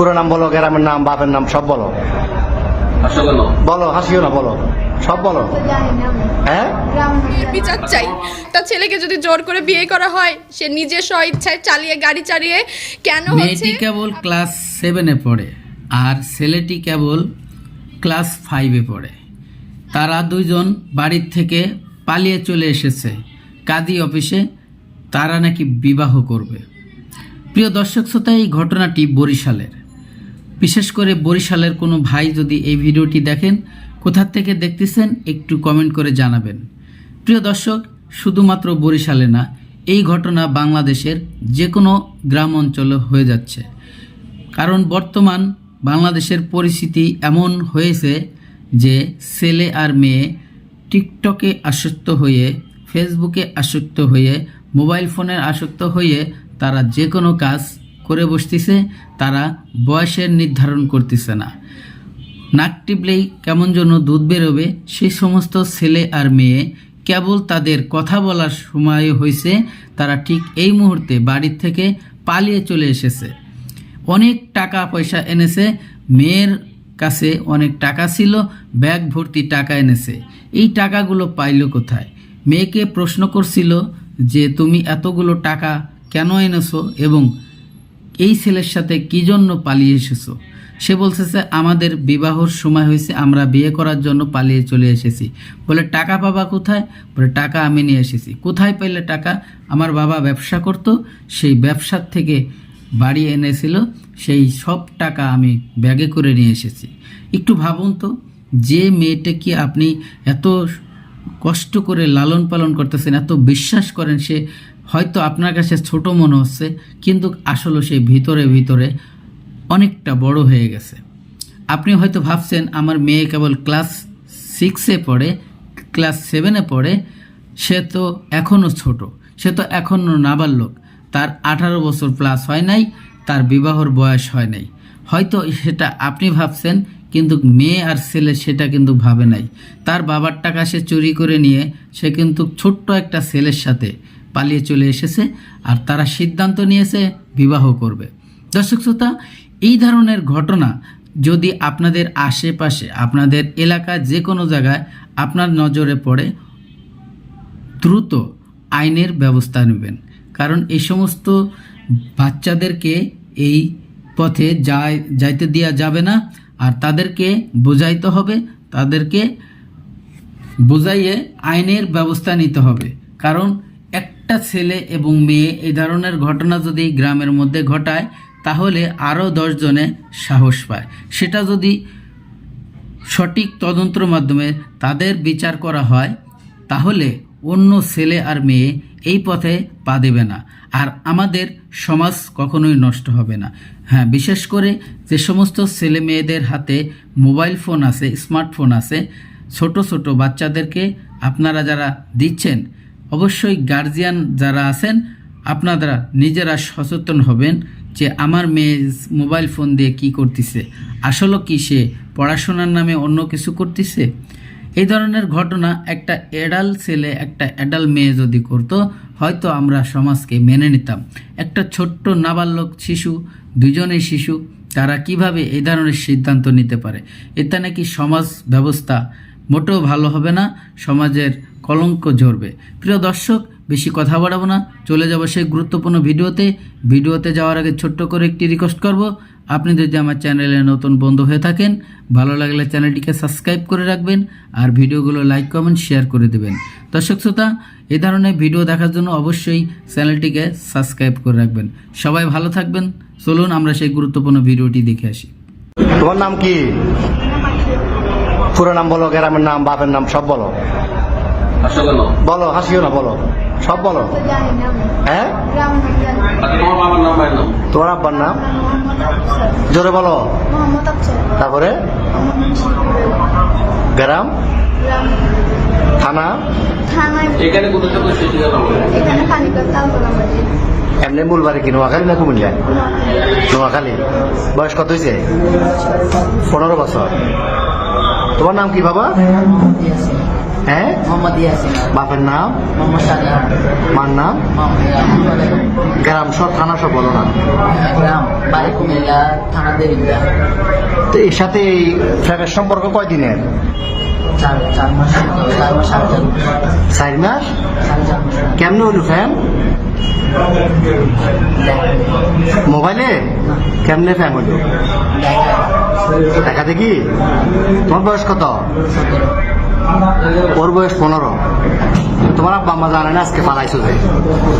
পুরো নাম বলো গ্রামের নাম বাপের নাম সব বলো। বলো হাসিও না বলো। সব বলো। হ্যাঁ? বিচার চাই। তার ছেলেকে যদি জোর করে বিয়ে করা হয় সে নিজের স্ব ইচ্ছায় চালিয়ে গাড়ি চালিয়ে কেন হচ্ছে? মেয়েটি কেবল ক্লাস সেভেনে পড়ে আর ছেলেটি কেবল ক্লাস ফাইভে পড়ে। তারা দুইজন বাড়ির থেকে পালিয়ে চলে এসেছে। কাদি অফিসে তারা নাকি বিবাহ করবে। প্রিয় দর্শক শ্রোতা এই ঘটনাটি বরিশালের। বিশেষ করে বরিশালের কোনো ভাই যদি এই ভিডিওটি দেখেন, কোথা থেকে দেখতেছেন একটু কমেন্ট করে জানাবেন। প্রিয় দর্শক, শুধুমাত্র বরিশালে না, এই ঘটনা বাংলাদেশের যে কোনো গ্রাম অঞ্চলে হয়ে যাচ্ছে। কারণ বর্তমান বাংলাদেশের পরিস্থিতি এমন হয়েছে যে ছেলে আর মেয়ে টিকটকে আসক্ত হয়ে, ফেসবুকে আসক্ত হয়ে, মোবাইল ফোনের আসক্ত হয়ে তারা যে কোনো কাজ করে বসতেছে, তারা বয়সের নির্ধারণ করতেছে না। নাক টিপলেই কেমন যেন দুধ বেরোবে সেই সমস্ত ছেলে আর মেয়ে কেবল তাদের কথা বলার সময় হয়েছে তারা ঠিক এই মুহূর্তে বাড়ির থেকে পালিয়ে চলে এসেছে। অনেক টাকা পয়সা এনেছে, মেয়ের কাছে অনেক টাকা ছিল, ব্যাগ ভর্তি টাকা এনেছে। এই টাকাগুলো পাইল কোথায়? মেয়েকে প্রশ্ন করছিল যে, তুমি এতগুলো টাকা কেন এনেছো এবং এই ছেলের সাথে কি জন্য পালিয়ে এসেছ? সে বলতেছে আমাদের বিবাহর সময় হয়েছে, আমরা বিয়ে করার জন্য পালিয়ে চলে এসেছি। বলে, টাকা পাবা কোথায়? বলে, টাকা আমি নিয়ে এসেছি। কোথায় পাইলে টাকা? আমার বাবা ব্যবসা করত, সেই ব্যবসার থেকে বাড়ি এনেছিল, সেই সব টাকা আমি ব্যাগে করে নিয়ে এসেছি। একটু ভাবুন তো, যে মেয়েটাকে আপনি এত কষ্ট করে লালন পালন করতেছেন, এত বিশ্বাস করেন সে হয়তো আপনার কাছে ছোট মনে হচ্ছে, কিন্তু আসলে সে ভিতরে ভিতরে অনেকটা বড় হয়ে গেছে। আপনি হয়তো ভাবছেন, আমার মেয়ে কেবল ক্লাস সিক্সে পড়ে, ক্লাস সেভেনে পড়ে, সে তো এখনও ছোট, সে তো এখনও নাবালক, তার আঠারো বছর প্লাস হয় নাই, তার বিবাহর বয়স হয় নাই। হয়তো সেটা আপনি ভাবছেন, কিন্তু মেয়ে আর ছেলে সেটা কিন্তু ভাবে নাই। তার বাবার টাকা সে চুরি করে নিয়ে, সে কিন্তু ছোট্ট একটা ছেলের সাথে পালিয়ে চলে এসেছে আর তারা সিদ্ধান্ত নিয়েছে বিবাহ করবে। দর্শক শ্রোতা, এই ধরনের ঘটনা যদি আপনাদের আশেপাশে, আপনাদের এলাকা যে কোনো জায়গায় আপনার নজরে পড়ে, দ্রুত আইনের ব্যবস্থা নেবেন। কারণ এই সমস্ত বাচ্চাদেরকে এই পথে যায়, যাইতে দেওয়া যাবে না আর তাদেরকে বোঝাইতে হবে, তাদেরকে বোঝাইয়ে আইনের ব্যবস্থা নিতে হবে। কারণ একটা ছেলে এবং মেয়ে, এই ধরনের ঘটনা যদি গ্রামের মধ্যে ঘটায়, তাহলে আরও দশজনে সাহস পায়। সেটা যদি সঠিক তদন্তের মাধ্যমে তাদের বিচার করা হয়, তাহলে অন্য ছেলে আর মেয়ে এই পথে পা দেবে না। আর আমাদের সমাজ কখনোই নষ্ট হবে না। হ্যাঁ বিশেষ করে যে সমস্ত ছেলে মেয়েদের হাতে মোবাইল ফোন আছে, স্মার্টফোন আছে, ছোট ছোট বাচ্চাদেরকে আপনারা যারা দিচ্ছেন অবশ্যই গার্জিয়ান যারা আছেন, আপনারা নিজেরা সচেতন হবেন যে আমার মেয়ে মোবাইল ফোন দিয়ে কি করতেছে। আসলে কি সে পড়াশোনার নামে অন্য কিছু করতেছে? এই ধরনের ঘটনা একটা এডাল ছেলে, একটা এডাল মেয়ে যদি করতো, হয়তো আমরা সমাজকে মেনে নিতাম। একটা ছোট্ট নাবালক শিশু, দুজনেই শিশু, তারা কীভাবে এই ধরনের সিদ্ধান্ত নিতে পারে? এতে নাকি সমাজ ব্যবস্থা মোটেও ভালো হবে না, সমাজের কলঙ্ক ঝরবে। প্রিয় দর্শক, বেশি কথা বাড়াবো না। চলে যাব সেই গুরুত্বপূর্ণ ভিডিওতে। ভিডিওতে যাওয়ার আগে ছোট্ট করে একটি রিকোয়েস্ট করব। আপনি যদি আমার চ্যানেলে নতুন বন্ধু হয়ে থাকেন, ভালো লাগলে চ্যানেলটিকে সাবস্ক্রাইব করে রাখবেন আর ভিডিওগুলো লাইক কমেন্ট শেয়ার করে দেবেন। দর্শক শ্রোতা এই ধরনের ভিডিও দেখার জন্য অবশ্যই চ্যানেলটিকে সাবস্ক্রাইব করে রাখবেন। সবাই ভালো থাকবেন। চলুন আমরা সেই গুরুত্বপূর্ণ ভিডিওটি দেখে আসি। তোমার নাম কি? পুরো নাম বলো, গ্রামের নাম, বাপের নাম, সব বলো। বলো হাসিও না বলো। সব বলো। হ্যাঁ? আচ্ছা তোমার আব্বার নাম? জোরে বলো। তারপরে? গ্রাম? থানা? এমনি এমনি মূলবাড়ি কি নোয়াখালী না কুমিল্লা? নোয়াখালী। বয়স কত হয়েছে পনেরো বছর। তোমার নাম কি বাবা? হ্যাঁ মোহাম্মদ ইয়াসিন বাপের নাম? মোহাম্মদ শাহজাহান মার নাম? গ্রাম সব থানা সব বলো না। গ্রাম বাড়ি কুমিল্লা থানা দেবিদ্যা তো এর সাথে এই ফ্রেমের সম্পর্ক কয়দিনের? চার মাস কেমনে হলো ফ্যান? মোবাইলে? কেমনে ফ্যান হলো? দেখা। দেখি তোমার বয়স কত? ওর বয়স পনেরো। তোমার আব্বা আম্মা জানে না আজকে পালাইছো যে?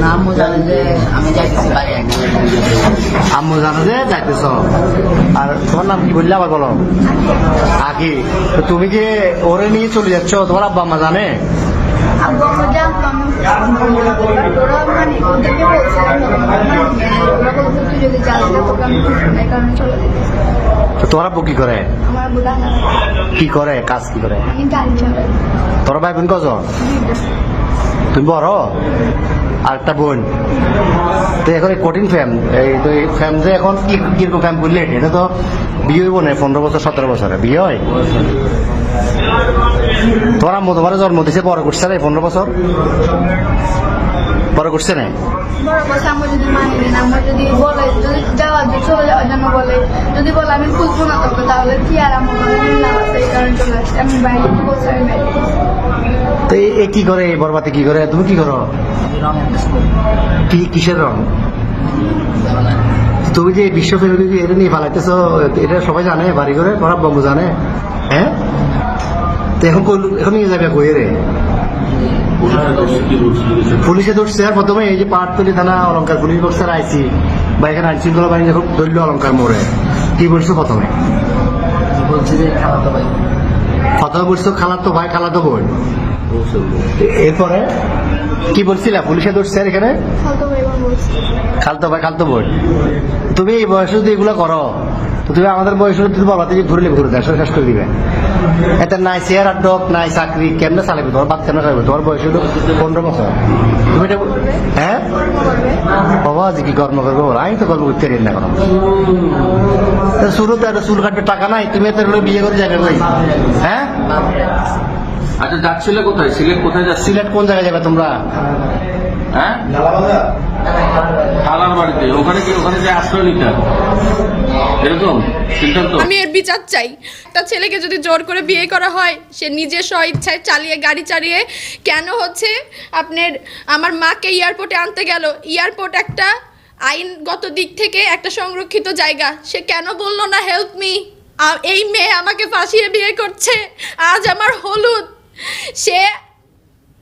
নাম জানে যে আমি যাইতেছি বাড়ি আম্মু জানো যে যাইতেছ। আর তোমার নাম কি বললে আবার বলো? আগে। তো তুমি কি ওরে নিয়ে চলে যাচ্ছ তোমার আব্বা আম্মা জানে? যদি তোমার আব্বু কি করে? কি করে? কাজ কি করে? তোর ভাই বোন কজন? তুমি বড়? আর একটা বোন। তো এখন এই কঠিন ফ্যাম এই তো এই ফ্যাম যে এখন কি কীরকম ফ্যাম করলে? এটা তো বিয়ে হইব না পনেরো বছর সতেরো বছরে। বিয়ে হয়? তোমার আম্মু তোমার জন্ম দিছে বড় করছে পনেরো বছর। বড় করছে না? বড় কথা আমার যদি মানে নেন যদি বলে যদি যাওয়ার চলে যাওয়ার জন্য বলে যদি বলে আমি খুঁজবো না তোকে তাহলে কি আর আমার লাভ আছে? এই কারণে চলে আসছে। আমি বাইরে বলছি আমি বাইরে তো এ- কি করে? এই বরবাতে কি করে? তুমি কি করো? কি কিসের রং? তুমি যে বিশ্ব ফেরুলি এটা নিয়ে ফালাইতেছো এটা সবাই জানে বাড়ি করে বম্বু জানে হ্যাঁ? তো এখন কই- এখন নিয়ে যাবে কই রে? পুলিশে ধরছে আর প্রথমে এই যে পাহাড়তলি থানা অলঙ্কার পুলিশ বক্সার আইসি। বা এখানে আইন শৃঙ্খলা বাহিনী যখন ধরল অলঙ্কার মোড়ে কি বলছো প্রথমে? বলছে যে খালাতো ভাই। প্রথমে বলছো খালাতো ভাই খালাতো বোন? এরপরে কি বলছিলা? পুলিশে ধরছে আর এখানে? খালতো ভাই খালতো বোন। তুমি এই বয়সে যদি এগুলো করো তো তুমি আমাদের বয়সে তুমি বাবা থেকে ঘুরলে ঘুরে দেয় শেষ করে দিবে। এতে নাই চেয়ার আর ডক নাই চাকরি। কেমনে চালাবে? তোমার বাদ কেমনে চালাবে? তোমার বয়স হলো পনেরো বছর। তুমি এটা হ্যাঁ? বাবা যে কি কর্ম করব? আমি তো কর্ম করতে না কোনো শুরুতে একটা চুল কাটবে টাকা নাই তুমি এত হলে বিয়ে করে যাবে কই? হ্যাঁ? আচ্ছা যাচ্ছিলে কোথায়? সিলেট কোথায় যাচ্ছিলে? সিলেট কোন জায়গায় যাবে তোমরা? হ্যাঁ? খালার বাড়িতে। ওখানে কি ওখানে যে আশ্রয় নিতে? এরকম? সিদ্ধান্ত? আমি এর বিচার চাই। একটা ছেলেকে যদি জোর করে বিয়ে করা হয়, সে নিজে স্ব ইচ্ছায় চালিয়ে, গাড়ি চালিয়ে, কেন হচ্ছে আপনার, আমার মাকে এয়ারপোর্টে আনতে গেল? এয়ারপোর্ট একটা আইনগত দিক থেকে একটা সংরক্ষিত জায়গা। সে কেন বলল না হেল্প মি এই মেয়ে আমাকে ফাঁসিয়ে বিয়ে করছে। আজ আমার হলুদ। সে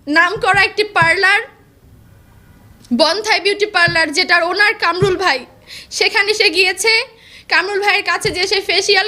নাম করা একটি পার্লার, বনথাই বিউটি পার্লার, যেটার ওনার কামরুল ভাই। সেখানে সে গিয়েছে কামরুল ভাইয়ের কাছে যে সে ফেসিয়াল